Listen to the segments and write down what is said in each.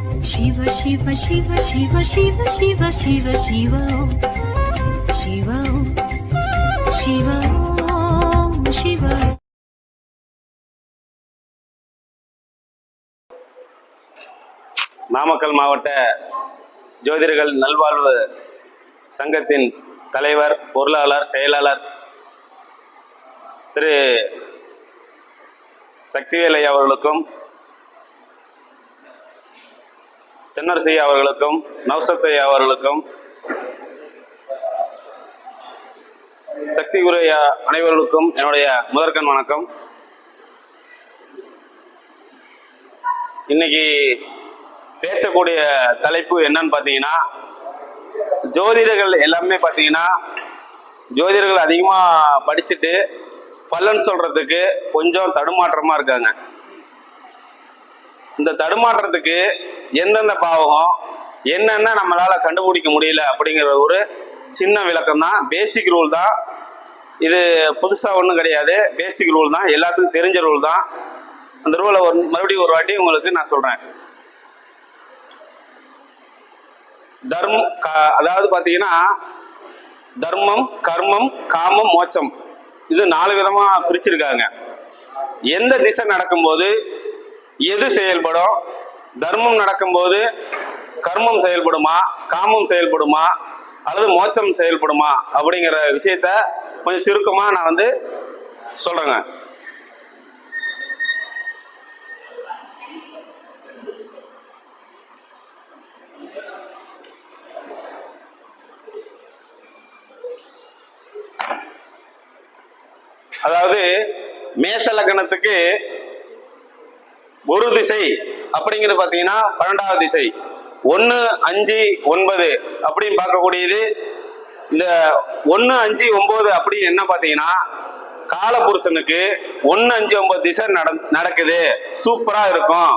சிவ சிவ சிவ சிவ சிவ சிவ சிவ சிவோ சிவோ சிவோ சிவோ நாமக்கல் மாவட்ட ஜோதிடர்கள் நல்வாழ்வு சங்கத்தின் தலைவர் பொருளாளர் செயலாளர் திரு. சக்திவேலை அவர்களுக்கும் தென்னரசி அவர்களுக்கும் நவசத்தை அவர்களுக்கும் சக்தி குரு அனைவர்களுக்கும் என்னுடைய முதற்கண் வணக்கம். இன்னைக்கு பேசக்கூடிய தலைப்பு என்னன்னு பார்த்தீங்கன்னா ஜோதிடர்கள் எல்லாமே பார்த்தீங்கன்னா ஜோதிடர்கள் அதிகமாக படிச்சுட்டு பலன் சொல்கிறதுக்கு கொஞ்சம் தடுமாற்றமாக இருக்காங்க. இந்த தடுமாற்றத்துக்கு எந்தெந்த பாவகம் என்னென்ன நம்மளால கண்டுபிடிக்க முடியல அப்படிங்கிற ஒரு சின்ன விளக்கம் தான். பேசிக் ரூல் தான். இது புதுசாக ஒன்றும் கிடையாது. பேசிக் ரூல் தான். எல்லாத்துக்கும் தெரிஞ்ச ரூல் தான். அந்த ரூலை ஒரு மறுபடியும் ஒரு வாட்டி உங்களுக்கு நான் சொல்கிறேன் தர்மம் க- அதாவது பார்த்தீங்கன்னா தர்மம் கர்மம் காமம் மோட்சம். இது நாலு விதமாக பிரிச்சிருக்காங்க. எந்த திசை நடக்கும்போது எது செயல்படும் தர்மம் நடக்கும்போது கர்மம் செயல்படுமா காமம் செயல்படுமா அல்லது மோட்சம் செயல்படுமா அப்படிங்கிற விஷயத்த கொஞ்சம் சுருக்கமாக நான் வந்து சொல்கிறேங்க அதாவது மேச லக்னத்துக்கு ஒரு திசை அப்படிங்கிறது பார்த்தீங்கன்னா பன்னெண்டாவது திசை. ஒன்று அஞ்சு ஒன்பது அப்படின்னு பார்க்கக்கூடியது. இந்த ஒன்று அஞ்சு ஒம்பது அப்படின்னு என்ன பார்த்தீங்கன்னா காலபுருஷனுக்கு ஒன்று அஞ்சு ஒன்பது திசை நட நடக்குது. சூப்பராக இருக்கும்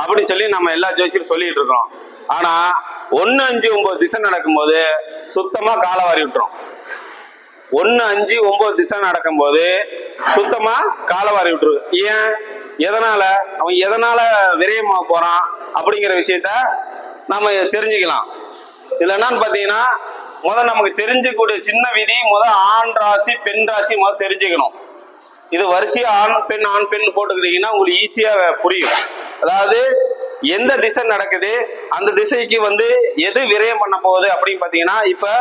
அப்படின்னு சொல்லி நம்ம எல்லா ஜோசியும் சொல்லிட்டு இருக்கோம். ஆனால் ஒன்று அஞ்சு ஒம்பது திசை நடக்கும்போது சுத்தமாக காலை வாரி விட்டுரும். ஒன்று அஞ்சு ஒன்பது திசை நடக்கும்போது கால வாரி விட்டுரு. ஏன்? எதனால? அவன் எதனால விரயமாக போறான் அப்படிங்கிற விஷயத்த நம்ம தெரிஞ்சுக்கலாம். இதுல என்னன்னு பார்த்தீங்கன்னா முதல் நமக்கு தெரிஞ்சக்கூடிய சின்ன விதி முதல் ஆண் ராசி பெண் ராசி முதல் தெரிஞ்சுக்கணும். இது வரிசையா ஆண் பெண் ஆண் பெண் போட்டுக்கிட்டீங்கன்னா உங்களுக்கு ஈஸியா புரியும். அதாவது எந்த திசை நடக்குது அந்த திசைக்கு வந்து எது விரயம் பண்ண போகுது அப்படின்னு பார்த்தீங்கன்னா இப்போ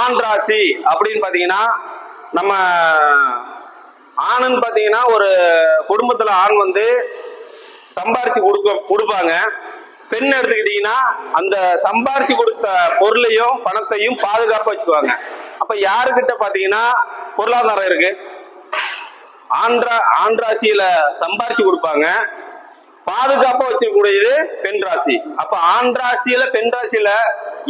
ஆண் ராசி அப்படின்னு பார்த்தீங்கன்னா நம்ம ஆணுன்னு பார்த்தீங்கன்னா ஒரு குடும்பத்தில் ஆண் வந்து சம்பாரிச்சு கொடுக்க கொடுப்பாங்க. பெண் எடுத்துக்கிட்டீங்கன்னா அந்த சம்பாரிச்சு கொடுத்த பொருளையும் பணத்தையும் பாதுகாப்பாக வச்சுக்குவாங்க. அப்போ யாருக்கிட்ட பார்த்தீங்கன்னா பொருளாதாரம் இருக்கு? ஆண்ட்ரா ஆண்ராசியில சம்பாரிச்சு கொடுப்பாங்க. பாதுகாப்பா வச்சுக்கூடியது பெண் ராசி. அப்ப ஆண் ராசியில பெண் ராசியில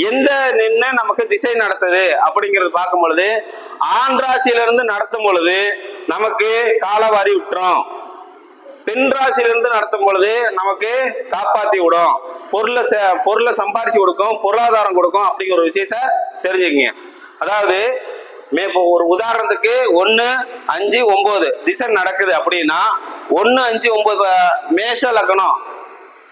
எந்த நின்று நமக்கு திசை நடத்துது அப்படிங்கறது பார்க்கும் பொழுது ஆண் ராசியில இருந்து நடத்தும் பொழுது நமக்கு காலவாரி விட்டுரும். பெண் ராசியிலிருந்து நடத்தும் பொழுது நமக்கு காப்பாத்தி விடும். பொருளை ச- பொருளை சம்பாரிச்சு கொடுக்கும் பொருளாதாரம் கொடுக்கும் அப்படிங்கிற ஒரு விஷயத்த தெரிஞ்சுக்கங்க. அதாவது மே இப்போ ஒரு உதாரணத்துக்கு ஒன்று அஞ்சு ஒம்பது திசை நடக்குது அப்படின்னா ஒன்று அஞ்சு ஒம்பது மேஷ லக்னம்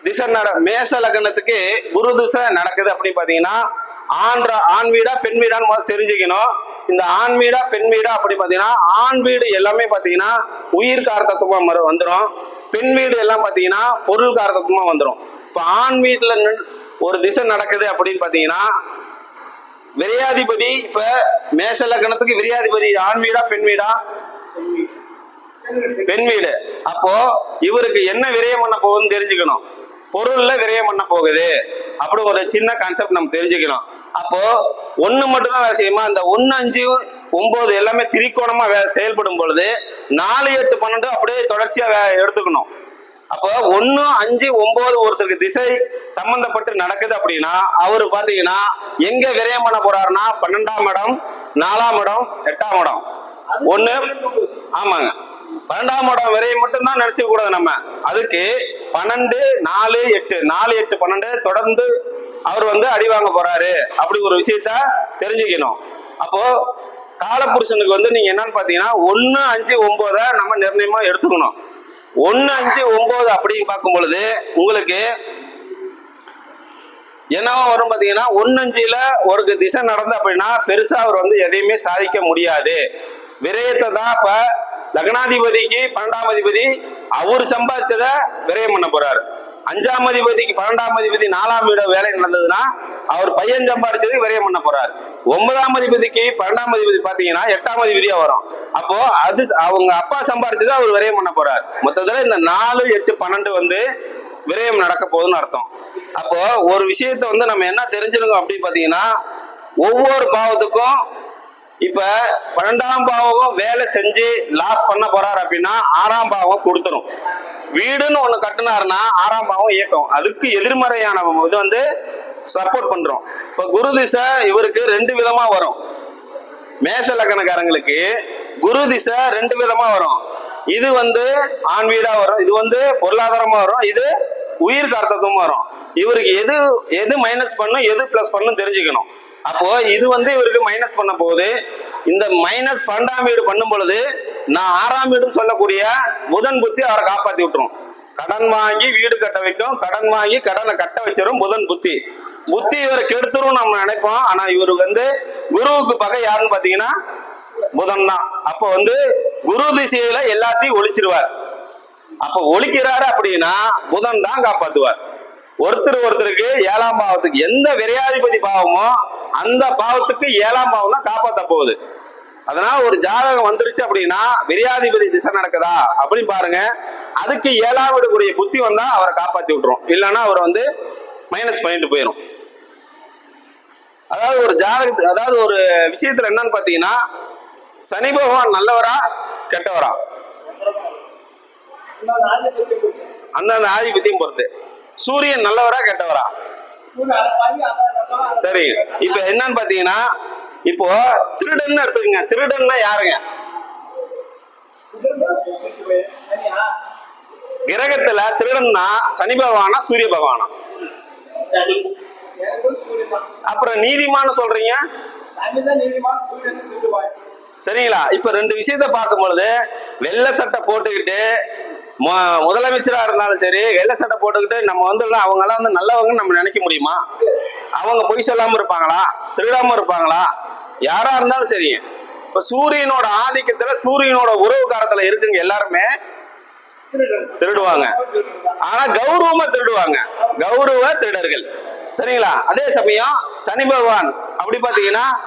திசை நட மேச லக்னத்துக்கு குரு திசை நடக்குது அப்படின்னு பார்த்தீங்கன்னா ஆண் ரா- ஆண் வீடா பெண் வீடான்னு முதல்ல தெரிஞ்சுக்கணும். இந்த ஆண் வீடா பெண் வீடா அப்படி பார்த்தீங்கன்னா ஆண் வீடு எல்லாமே பார்த்தீங்கன்னா உயிர் காரத்தத்துவமா மறு வந்துடும் பெண் வீடு எல்லாம் பார்த்தீங்கன்னா பொருள் காரத்தத்துவமா வந்துடும் இப்போ ஆண் வீட்டில் ஒரு திசை நடக்குது அப்படின்னு பார்த்தீங்கன்னா விரையாதிபதி இப்ப மேச லக்னத்துக்கு விரையாதிபதி ஆண் வீடா பெண் வீடா? பெண் வீடு. அப்போ இவருக்கு என்ன விரயம் பண்ண போகுதுன்னு தெரிஞ்சுக்கணும். பொருள்ல விரயம் பண்ண போகுது. அப்படி ஒரு சின்ன கான்செப்ட் நம்ம தெரிஞ்சுக்கணும். அப்போ ஒண்ணு மட்டும்தான் வேலை செய்யுமா? இந்த ஒன்று அஞ்சு ஒன்பது எல்லாமே திரிகோணமா வே- செயல்படும் பொழுது நாலு எட்டு பன்னெண்டு அப்படியே தொடர்ச்சியா வே- எடுத்துக்கணும். அப்போ ஒன்று அஞ்சு ஒன்பது ஒருத்தருக்கு திசை சம்பந்தப்பட்டு நடக்குது அப்படின்னா அவர் பார்த்தீங்கன்னா எங்க விரயம் பண்ண போறாருன்னா பன்னெண்டாம் இடம் நாலாம் இடம் எட்டாம் இடம். ஒன்று ஆமாங்க. பன்னெண்டாம் இடம் விரையை மட்டும்தான் நினைச்சுக்க கூடாது நம்ம. அதுக்கு பன்னெண்டு நாலு எட்டு நாலு எட்டு பன்னெண்டு தொடர்ந்து அவர் வந்து அடி வாங்க போறாரு. அப்படி ஒரு விஷயத்த தெரிஞ்சுக்கணும். அப்போ காலபுருஷனுக்கு வந்து நீங்க என்னன்னு பாத்தீங்கன்னா ஒன்னு அஞ்சு ஒன்பதை நம்ம நிர்ணயமா எடுத்துக்கணும். ஒன்னு அஞ்சு ஒன்பது அப்படின்னு பார்க்கும் பொழுது உங்களுக்கு என்னவா வரும் பாத்தீங்கன்னா ஒன்னஞ்சில ஒரு திசை நடந்து அப்படின்னா பெருசா அவர் வந்து எதையுமே சாதிக்க முடியாது. விரயத்தை தான் இப்ப லக்னாதிபதிக்கு பன்னெண்டாம் அதிபதி அவர் சம்பாதிச்சதை விரயம் பண்ண போறாரு. அஞ்சாம் அதிபதிக்கு பன்னெண்டாம் அதிபதி நாலாம் வீட வேலை நடந்ததுன்னா அவர் பையன் சம்பாதிச்சது விரயம் பண்ண போறாரு. ஒன்பதாம் அதிபதிக்கு பன்னெண்டாம் அதிபதி பாத்தீங்கன்னா எட்டாம் அதிபதியா வரும். அப்போ அது அவங்க அப்பா சம்பாரிச்சது அவர் விரயம் பண்ண போறாரு. மொத்தத்துல இந்த நாலு எட்டு பன்னெண்டு வந்து விரயம் நடக்க போகுதுன்னு அர்த்தம். அப்போ ஒரு விஷயத்த வந்து நம்ம என்ன தெரிஞ்சிருக்கோம் அப்படின்னு பாத்தீங்கன்னா ஒவ்வொரு பாவத்துக்கும் இப்ப பன்னெண்டாம் பாவம் வேலை செஞ்சு லாஸ் பண்ண போறாரு அப்படின்னா ஆறாம் பாவம் கொடுத்துரும். வீடுன்னு ஒண்ணு கட்டுனாருன்னா ஆறாம் பாவம் இயக்கம். அதுக்கு எதிர்மறையான இது வந்து சப்போர்ட் பண்றோம். இப்போ குரு திசை இவருக்கு ரெண்டு விதமா வரும். மேச லக்கணக்காரங்களுக்கு குரு திசை ரெண்டு விதமா வரும். இது வந்து ஆண் வீடா வரும் இது வந்து பொருளாதாரமா வரும் இது உயிர் கார்த்தத்துவமா வரும். இவருக்கு எது எது மைனஸ் பண்ணும் எது பிளஸ் பண்ணும் தெரிஞ்சுக்கணும். அப்போ இது வந்து இவருக்கு மைனஸ் பண்ண போகுது. இந்த மைனஸ் பன்னெண்டாம் வீடு பண்ணும் பொழுது நான் ஆறாம் வீடுன்னு சொல்லக்கூடிய புதன் புத்தி அவரை காப்பாத்தி விட்டுரும். கடன் வாங்கி வீடு கட்ட வைக்கும் கடன் வாங்கி கடனை கட்ட வச்சிடும் புதன் புத்தி. புத்தி இவரை கெடுத்துரும் நம்ம நினைப்போம். ஆனா இவருக்கு வந்து குருவுக்கு பகை யாருன்னு பாத்தீங்கன்னா புதன் தான். அப்ப வந்து குரு திசையில எல்லாத்தையும் ஒழிச்சிருவார். அப்ப ஒழிக்கிறாரு அப்படின்னா புதன் தான் காப்பாத்துவார். ஒருத்தர் ஒருத்தருக்கு ஏழாம் பாவத்துக்கு எந்த விரையாதிபதி பாவமோ அந்த பாவத்துக்கு ஏழாம் பாவம் தான் காப்பாத்த போகுது. அதனால ஒரு ஜாதகம் வந்துருச்சு அப்படின்னா விரியாதிபதி திசை நடக்குதா அப்படின்னு பாருங்க. அதுக்கு ஏழாம் வீடுக்குரிய புத்தி வந்தா அவரை காப்பாத்தி விட்டுரும். இல்லைன்னா அவர் வந்து மைனஸ் பண்ணிட்டு போயிடும் அதாவது ஒரு ஜாதக அதாவது ஒரு விஷயத்துல என்னன்னு பாத்தீங்கன்னா சனி பகவான் நல்லவரா கெட்டவரா? அந்தந்த ஆதிபத்தியம் பொறுத்து. சூரியன் நல்லவரா கெட்டவரா? சரி இப்ப என்னன்னு பாத்தீங்கன்னா இப்போ திருடன்னு எடுத்துக்கங்க. திருடன்னா யாருங்க? கிரகத்துல திருடன்னா சனி பகவானா சூரிய பகவானா? அப்புறம் நீதிமான்னு சொல்றீங்க? சரிங்களா? இப்ப ரெண்டு விஷயத்த பார்க்கும் பொழுது வெள்ளை சட்டை போட்டுக்கிட்டு முதலமைச்சரா இருந்தாலும் சரி வெள்ளை சட்டை போட்டுக்கிட்டு நம்ம வந்து அவங்க எல்லாம் வந்து நல்லவங்கன்னு நம்ம நினைக்க முடியுமா? அவங்க பொய் சொல்லாம இருப்பாங்களா? திருடாம இருப்பாங்களா? யாரா இருந்தாலும் சரி. இப்ப சூரியனோட ஆதிக்கத்துல சூரியனோட உறவுக்காரத்துல இருக்குங்க எல்லாருமே திருடுவாங்க. ஆனா கௌரவமா திருடுவாங்க. கௌரவ திருடர்கள். சரிங்களா? அதே சமயம் சனி பகவான் அப்படி பாத்தீங்கன்னா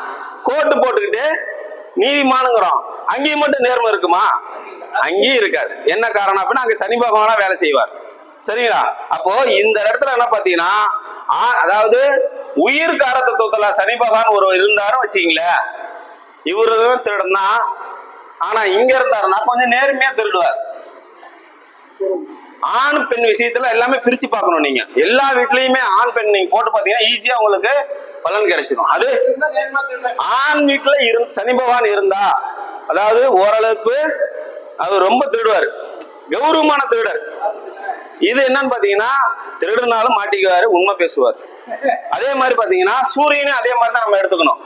கோட்டு போட்டுக்கிட்டு நீதிமானுங்கிறோம். அங்கேயும் மட்டும் நேர்மை இருக்குமா? அங்கேயும் இருக்காது. என்ன காரணம் அப்படின்னா அங்க சனி பகவானா வேலை செய்வார். சரிங்களா? அப்போ இந்த இடத்துல என்ன பாத்தீங்கன்னா ஆ- அதாவது உயிர் காரத்தத்துவத்துல சனி பகவான் ஒரு இருந்தாரும் வச்சுக்கீங்களேன். இவரு தான் ஆனா இங்க இருந்தாருன்னா கொஞ்சம் நேர்மையா திருடுவார். ஆண் பெண் விஷயத்துல எல்லாமே பிரிச்சு பார்க்கணும் நீங்க. எல்லா வீட்லயுமே ஆண் பெண் நீங்க போட்டு பாத்தீங்கன்னா ஈஸியா உங்களுக்கு பலன் கிடைச்சிடும் அது ஆண் வீட்டுல இருந்து சனி பகவான் இருந்தா அதாவது ஓரளவுக்கு அது ரொம்ப திருடுவார். கௌரவமான திருடர். இது என்னன்னு பாத்தீங்கன்னா திருடுனாலும் மாட்டிக்குவாரு உண்மை பேசுவார். அதே மாதிரி பாத்தீங்கன்னா சூரியனும் அதே மாதிரி தான் நம்ம எடுத்துக்கணும்.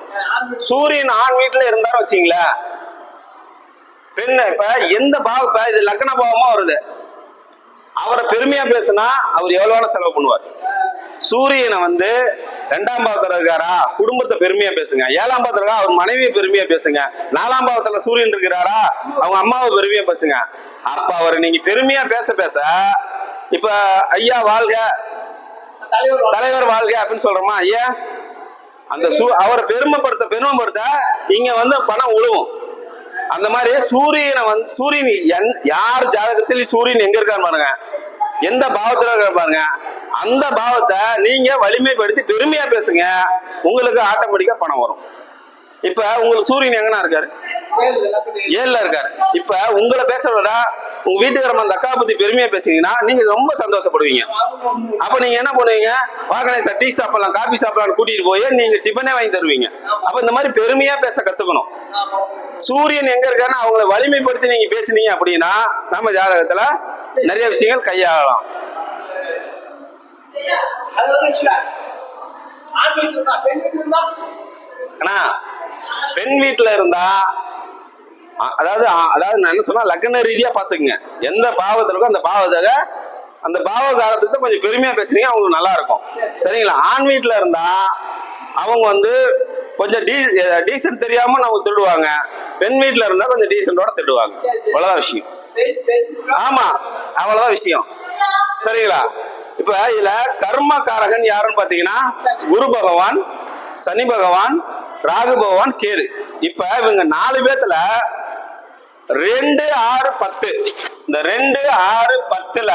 சூரியன் ஆண் வீட்டுல இருந்தாரு வச்சீங்களேன் பெண் இப்ப எந்த பாவம் இப்ப இது லக்ன பாவமா வருது? அவரை பெருமையா பேசுனா அவர் எவ்வளவு செலவு பண்ணுவார். சூரியனை வந்து ரெண்டாம் பாவத்துல இருக்காரா? குடும்பத்தை பெருமையா பேசுங்க. ஏழாம் பாவத்துல இருக்கா? அவர் மனைவியை பெருமையா பேசுங்க. நாலாம் பாவத்துல சூரியன் இருக்கிறாரா? அவங்க அம்மாவை பெருமையா பேசுங்க. அப்ப அவரை நீங்க பெருமையா பேச பேச இப்ப ஐயா வாழ்க தலைவர் வாழ்க. அப்படின்னு சொல்றோமா? ஐயா? அந்த சூ அவரை பெருமைப்படுத்த பெருமைப்படுத்த இங்க வந்து பணம் உழுவும். அந்த மாதிரி சூரியனை வந்து சூரியன் யார் ஜாதகத்தில் சூரியன் எங்க இருக்கான்னு பாருங்க. எந்த பாவத்துல இருக்காரு பாருங்க. அந்த பாவத்தை நீங்க வலிமைப்படுத்தி பெருமையா பேசுங்க. உங்களுக்கு ஆட்டோமேட்டிக்கா பணம் வரும். இப்ப உங்களுக்கு சூரியன் எங்கனா இருக்காரு? ஏழுல இருக்காரு. இப்ப உங்களை பேசுறத உங்க வீட்டுக்காரமா அந்த அக்கா பத்தி பெருமையா பேசுனீங்கன்னா நீங்க ரொம்ப சந்தோஷப்படுவீங்க. அப்ப நீங்க என்ன பண்ணுவீங்க? வாகனை சார் டீ சாப்பிடலாம் காபி சாப்பிடலாம் கூட்டிட்டு போய் நீங்க டிஃபனே வாங்கி தருவீங்க. அப்ப இந்த மாதிரி பெருமையா பேச கத்துக்கணும். சூரியன் எங்க இருக்காருன்னு அவங்கள வலிமைப்படுத்தி நீங்க பேசுனீங்க அப்படின்னா நம்ம ஜாதகத்துல நிறைய விஷயங்கள் கையாளலாம் அண்ணா பெண் வீட்டுல இருந்தா அதாவது அதாவது நான் என்ன சொன்னா லக்ன ரீதியா பாத்துக்குங்க எந்த பாவத்தில் இருக்கோ அந்த பாவத்தை அந்த பாவகாரத்தை கொஞ்சம் பெருமையா பேசுனீங்க அவங்களுக்கு நல்லா இருக்கும். சரிங்களா? ஆண் வீட்டுல இருந்தா அவங்க வந்து கொஞ்சம் டீ டீசென்ட் தெரியாம நம்ம திருடுவாங்க. பெண் வீட்டுல இருந்தா கொஞ்சம் டீசென்டோட திருடுவாங்க. அவ்வளவுதான் விஷயம். ஆமா அவ்வளவுதான் விஷயம். சரிங்களா? இப்ப இதுல கர்மகாரகன் யாருன்னு பாத்தீங்கன்னா குரு பகவான் சனி பகவான் ராகு பகவான் கேது. இப்ப இவங்க நாலு பேத்துல ரெண்டு ஆறு பத்து. இந்த ரெண்டு ஆறு பத்துல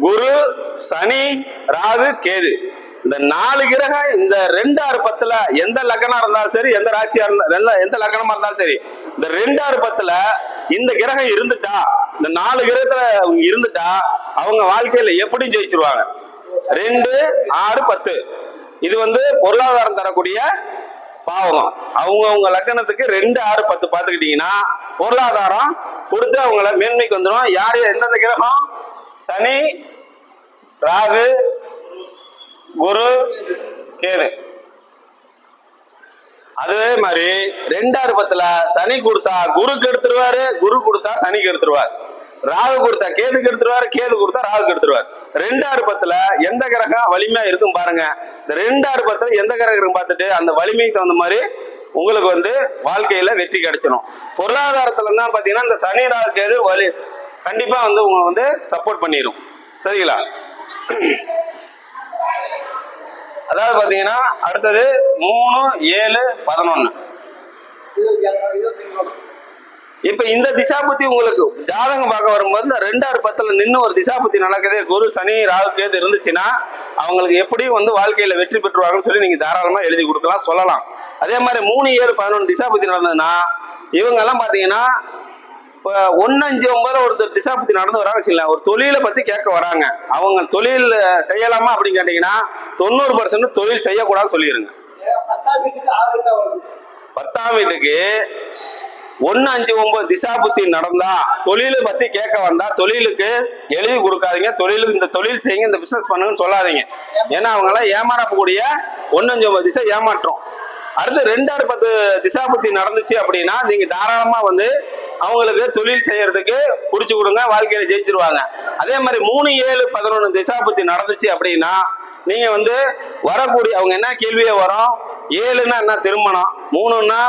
குரு சனி ராகு கேது. இந்த நாலு கிரகம் இந்த ரெண்டு ஆறு பத்துல எந்த லக்னம் இருந்தாலும் சரி எந்த ராசியா இருந்தா எந்த- எந்த லக்னமா இருந்தாலும் சரி இந்த ரெண்டு ஆறு பத்துல இந்த கிரகம் இருந்துட்டா இந்த நாலு கிரகத்துல அவங்க இருந்துட்டா அவங்க வாழ்க்கையில எப்படி ஜெயிச்சிருவாங்க. ரெண்டு ஆறு பத்து. இது வந்து பொருளாதாரம் தரக்கூடிய பாவகம் அவங்கவுங்க லக்கணத்துக்கு ரெண்டு ஆறு பத்து பார்த்துக்கிட்டீங்கன்னா பொருளாதாரம் கொடுத்து அவங்கள மேன்மைக்கு வந்துடும் யார் எந்தெந்த கிரகம்? சனி ராகு குரு கேது. அதே மாதிரி ரெண்டாறு பத்துல சனி கொடுத்தா குருக்கு எடுத்துருவாரு குரு கொடுத்தா சனிக்கு எடுத்துருவார். ராகு கொடுத்தா கேதுக்கு எடுத்துருவாரு கேது கொடுத்தா ராகுக்கு எடுத்துருவார் ரெண்டாறு பத்துல எந்த கிரகம் வலிமையா இருக்கும் பாருங்க. இந்த ரெண்டாறு பத்துல எந்த கிரகம் பார்த்துட்டு அந்த வலிமைக்கு தகுந்த மாதிரி உங்களுக்கு வந்து வாழ்க்கையில வெற்றி கிடைச்சிடும் பொருளாதாரத்துல தான் பாத்தீங்கன்னா இந்த சனி ராகு கேது வலி கண்டிப்பா வந்து உங்களை வந்து சப்போர்ட் பண்ணிடும் சரிங்களா? அதாவது பாத்தீங்கன்னா அடுத்தது மூணு ஏழு பதினொன்னு. இப்ப இந்த திசாபுத்தி உங்களுக்கு ஜாதகம் பார்க்க வரும்போது இந்த ரெண்டாறு பத்துல நின்று ஒரு திசாபுத்தி நடக்குது. குரு சனி ராகு கேது இருந்துச்சுன்னா அவங்களுக்கு எப்படியும் வந்து வாழ்க்கையில வெற்றி பெற்றுவாங்கன்னு சொல்லி நீங்க தாராளமா எழுதி கொடுக்கலாம் சொல்லலாம். அதே மாதிரி மூணு ஏழு பதினொன்று திசாபுத்தி நடந்ததுன்னா இவங்க எல்லாம் பாத்தீங்கன்னா இப்போ ஒன்று அஞ்சு ஒன்பது ஒருத்தர் திசாபுத்தி நடந்து வராங்க சரிங்களா ஒரு தொழிலை பத்தி கேட்க வராங்க. அவங்க தொழில் செய்யலாமா அப்படின்னு கேட்டீங்கன்னா தொண்ணூறு பர்சன்ட் தொழில் செய்யக்கூடாதுன்னு சொல்லிடுங்க பத்தாம் வீட்டுக்கு ஒன்று அஞ்சு ஒன்பது திசாபுத்தி நடந்தா தொழிலை பத்தி கேட்க வந்தா தொழிலுக்கு எழுதி கொடுக்காதீங்க தொழிலுக்கு இந்த தொழில் செய்யுங்க இந்த பிசினஸ் பண்ணுங்கன்னு சொல்லாதீங்க. ஏன்னா அவங்களாம் ஏமாறக்கூடிய ஒன்று அஞ்சு ஒன்பது திசை ஏமாற்றம். அடுத்து ரெண்டாறு பத்து திசாபுத்தி நடந்துச்சு அப்படின்னா நீங்க தாராளமா வந்து அவங்களுக்கு தொழில் செய்யறதுக்கு புடிச்சு கொடுங்க வாழ்க்கையில ஜெயிச்சிருவாங்க. அதே மாதிரி மூணு ஏழு பதினொன்று திசாபுத்தி நடந்துச்சு அப்படின்னா நீங்க வந்து வரக்கூடிய அவங்க என்ன கேள்வியே வரும்? ஏழுன்னா என்ன திருமணம்? மூணுன்னா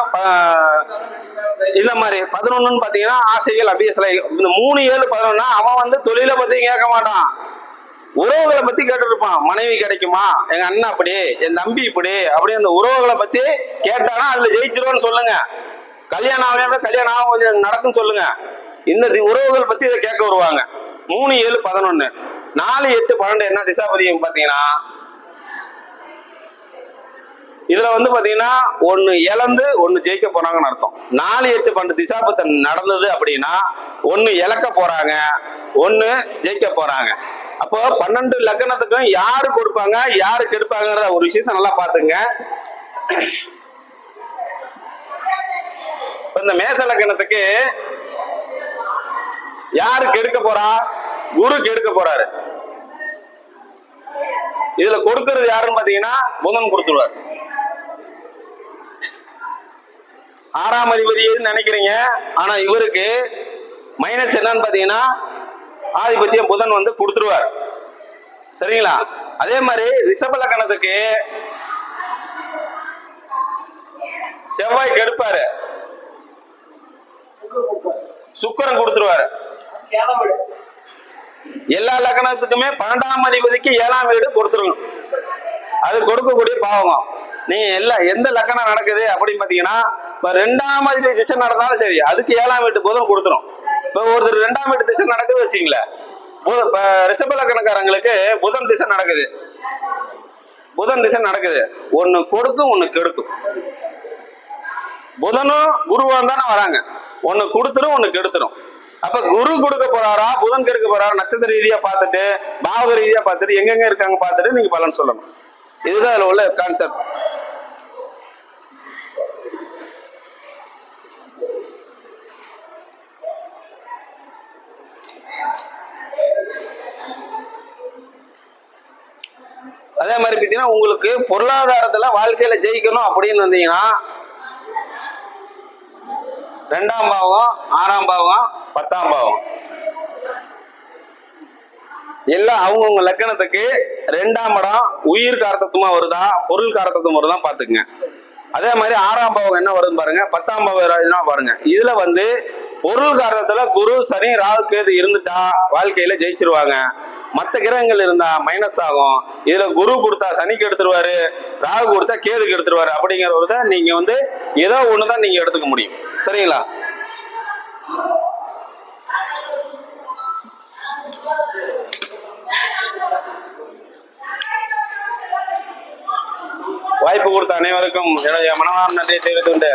இந்த மாதிரி பதினொன்றுன்னு பாத்தீங்கன்னா ஆசைகள் அபியசலை. இந்த மூணு ஏழு பதினொன்னா அவன் வந்து தொழிலை பத்தி கேட்க மாட்டான். உறவுகளை பத்தி கேட்டுருப்பான். மனைவி கிடைக்குமா? எங்க அண்ணன் அப்படி என் தம்பி இப்படி அப்படி அந்த உறவுகளை பத்தி கேட்டானா அதுல ஜெயிச்சிருவோன்னு சொல்லுங்க. கல்யாணம் ஆகலைன்னா கல்யாணம் ஆகும் கொஞ்சம் நடக்கும் சொல்லுங்க. இந்த உறவுகள் பத்தி இதை கேட்க வருவாங்க. மூணு ஏழு பதினொன்னு. நாலு எட்டு பன்னெண்டு என்ன திசாபதி பாத்தீங்கன்னா இதுல வந்து பாத்தீங்கன்னா ஒன்னு இழந்து ஒன்னு ஜெயிக்க போறாங்கன்னு அர்த்தம். நாலு எட்டு பன்னெண்டு திசாபத்தன் நடந்தது அப்படின்னா ஒன்னு இழக்க போறாங்க ஒன்னு ஜெயிக்க போறாங்க. அப்போ பன்னெண்டு லக்னத்துக்கும் யாரு கொடுப்பாங்க யாரு கெடுப்பாங்கறத ஒரு விஷயத்த நல்லா பாத்துங்க இந்த மேச லக்னத்துக்கு யாரு கெடுக்க போறா? குரு கெடுக்க போறாரு. இதுல கொடுக்கறது யாருன்னு பாத்தீங்கன்னா புதன் கொடுத்துருவாரு. ஆறாம் அதிபதி எதுன்னு நினைக்கிறீங்க? ஆனா இவருக்கு மைனஸ் என்னன்னு பாத்தீங்கன்னா ஆதிபத்தியம் புதன் வந்து கொடுத்துருவார். சரிங்களா? அதே மாதிரி ரிஷப லக்கணத்துக்கு செவ்வாய் கெடுப்பாரு. சுக்கரன் கொடுத்துருவாரு. எல்லா லக்கணத்துக்குமே பன்னெண்டாம் அதிபதிக்கு ஏழாம் வீடு கொடுத்துருங்க அது கொடுக்கக்கூடிய பாவம் நீங்க எல்லா எந்த லக்கணம் நடக்குது அப்படின்னு பாத்தீங்கன்னா இப்ப ரெண்டாம் அதிபதி திசை நடந்தாலும் சரி அதுக்கு ஏழாம் வீட்டு புதன் கொடுத்துரும். இப்ப ஒருத்தர் ரெண்டாம் வீட்டு திசை நடக்குது வச்சுங்களேன் புத- இப்ப ரிஷப கணக்காரங்களுக்கு புதன் திசை நடக்குது. புதன் திசை நடக்குது. ஒண்ணு கொடுக்கும் ஒண்ணு கெடுக்கும். புதனும் குருவும் தானே வராங்க. ஒண்ணு கொடுத்துரும் ஒண்ணு கெடுத்துரும். அப்ப குரு கொடுக்க போறாரா புதன் கெடுக்க போறாரா நட்சத்திர ரீதியா பார்த்துட்டு பாவக ரீதியா பார்த்துட்டு எங்கெங்க இருக்காங்க பார்த்துட்டு நீங்க பலன் சொல்லணும். இதுதான் அதுல உள்ள கான்செப்ட் அதே மாதிரி பார்த்தீங்கன்னா உங்களுக்கு பொருளாதாரத்தில் வாழ்க்கையில் ஜெயிக்கணும் அப்படின்னு வந்தீங்கன்னா ரெண்டாம் பாவம் ஆறாம் பாவம் பத்தாம் பாவம். எல்லாம் அவங்கவுங்க லக்கணத்துக்கு ரெண்டாம் இடம் உயிர் காரத்தத்துமா வருதா பொருள் காரத்தத்துவம் வருதா பார்த்துக்குங்க. அதே மாதிரி ஆறாம் பாவம் என்ன வருதுன்னு பாருங்க பத்தாம் பாவம் வருதுன்னா பாருங்க. இதுல வந்து பொருள் காரத்துல குரு சனி ராகு கேது இருந்துட்டா வாழ்க்கையில ஜெயிச்சிருவாங்க. மற்ற கிரகங்கள் இருந்தா மைனஸ் ஆகும். இதுல குரு கொடுத்தா சனிக்கு எடுத்துருவாரு ராகு கொடுத்தா கேதுக்கு எடுத்துருவாரு அப்படிங்கிற ஒரு தான் நீங்க வந்து ஏதோ ஒண்ணுதான் நீங்க எடுத்துக்க முடியும். சரிங்களா? வாய்ப்பு கொடுத்த அனைவருக்கும் என்னுடைய மனமார்ந்த நன்றியை தெரிவித்துண்டு